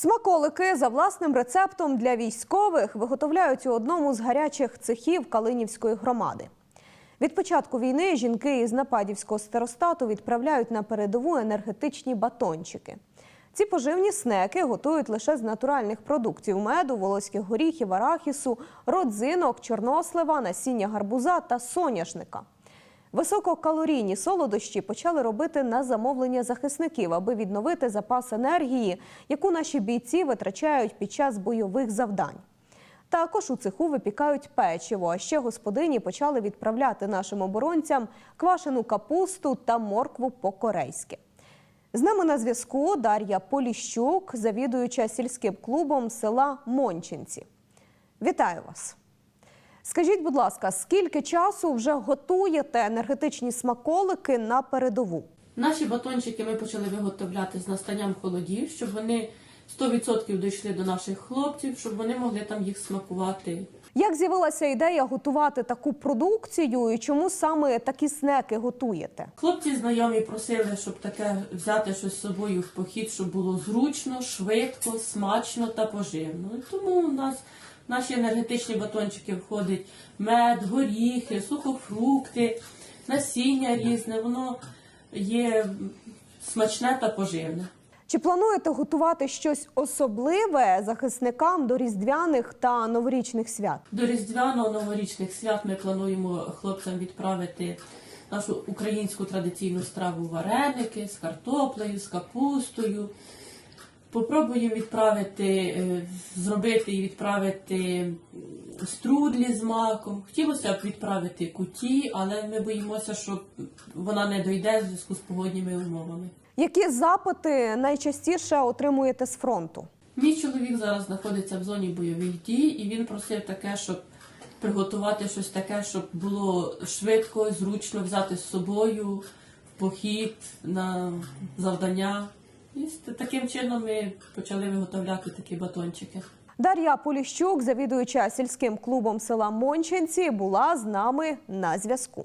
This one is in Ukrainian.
Смаколики за власним рецептом для військових виготовляють у одному з гарячих цехів Калинівської громади. Від початку війни жінки із Нападівського старостату відправляють на передову енергетичні батончики. Ці поживні снеки готують лише з натуральних продуктів меду, волоських горіхів, арахісу, родзинок, чорнослива, насіння гарбуза та соняшника. Висококалорійні солодощі почали робити на замовлення захисників, аби відновити запас енергії, яку наші бійці витрачають під час бойових завдань. Також у цеху випікають печиво. А ще господині почали відправляти нашим оборонцям квашену капусту та моркву по-корейськи. З нами на зв'язку Дар'я Поліщук, завідуюча сільським клубом села Мончинці. Вітаю вас! Скажіть, будь ласка, скільки часу вже готуєте енергетичні смаколики на передову? Наші батончики ми почали виготовляти з настанням холодів, щоб вони 100% дійшли до наших хлопців, щоб вони могли там їх смакувати. Як з'явилася ідея готувати таку продукцію і чому саме такі снеки готуєте? Хлопці знайомі просили, щоб таке взяти щось з собою в похід, щоб було зручно, швидко, смачно та поживно. І тому у нас наші енергетичні батончики входить мед, горіхи, сухофрукти, насіння різне. Воно є смачне та поживне. Чи плануєте готувати щось особливе захисникам до різдвяних та новорічних свят? До різдвяно-новорічних свят ми плануємо хлопцям відправити нашу українську традиційну страву вареники з картоплею, з капустою. Попробуємо відправити, е, зробити і відправити струдлі з маком. Хотілося б відправити куті, але ми боїмося, що вона не дойде в зв'язку з погодніми умовами. Які запити найчастіше отримуєте з фронту? Мій чоловік зараз знаходиться в зоні бойових дій, і він просив таке, щоб приготувати щось таке, щоб було швидко, зручно взяти з собою в похід на завдання. І таким чином ми почали виготовляти такі батончики. Дар'я Поліщук, завідуюча сільським клубом села Мончинці, була з нами на зв'язку.